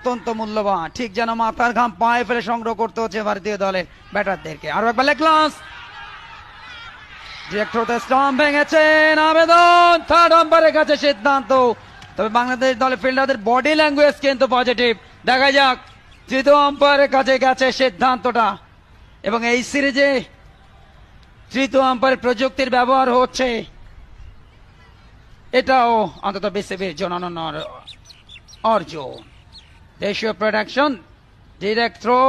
অত্যন্ত মূল্যবান। ঠিক যেন মাথার ঘাম পায়ে ফেলে সংগ্রহ করতে হচ্ছে ভারতীয় দলের ব্যাটারদেরকে। আরও একবার লেখলাস ডিরেক্টর স্টম্প ভেঙেছেন, আবেদন। থার্ড কাছে সিদ্ধান্ত। তবে বাংলাদেশ দলের ফিল্ডারদের বডি কিন্তু পজিটিভ দেখা যাক, তৃতীয় কাছে গেছে সিদ্ধান্তটা। এবং এই সিরিজে তৃতীয় প্রযুক্তির ব্যবহার হচ্ছে। এটাও অন্তত বিসিবির জনানন অর্জন। দেশীয় প্রোডাকশন ডিরেক্ট থ্রো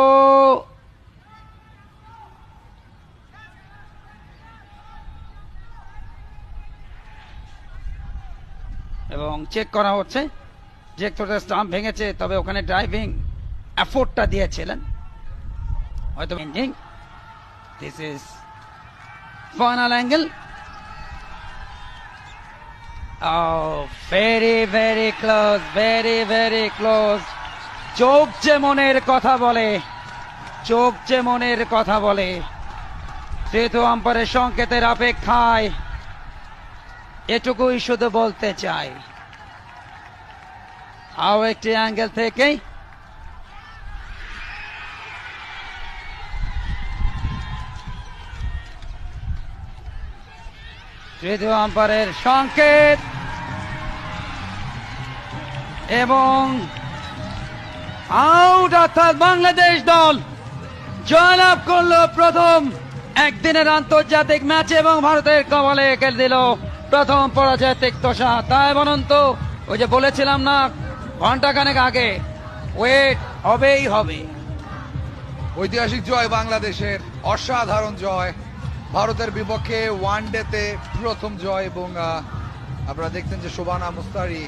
এবং চেক করা হচ্ছে। যে স্টাম্প ভেঙেছে তবে ওখানে ড্রাইভিং অ্যাফোর্টটা দিয়েছিলেন। হয়তো ending this is final angle Oh, very, very close, very, very close. চোখ যে মনের কথা বলে, চোখ যে মনের কথা বলে। তৃতীয় আম্পারের সংকেতের অপেক্ষায় এটুকুই শুধু বলতে চাই। আও একটি অ্যাঙ্গেল থেকেই তৃতীয় আম্পারের সংকেত এবং আউট অর্থাৎ বাংলাদেশ দল। জয়লাভ করল প্রথম। একদিনের আন্তর্জাতিক ম্যাচে এবং ভারতের কবলে খেলে দিল প্রথম পরাজয় তিক্তসা তাই বলুন তো, ওই যে বলেছিলাম না ঘন্টাখানেক আগে ওয়েট হবেই হবে। ঐতিহাসিক জয় বাংলাদেশের, অসাধারণ জয়। ভারতের বিপক্ষে ওয়ান ডেতে প্রথম জয় এবং আপনারা দেখছেন যে শোভানা মুস্তারি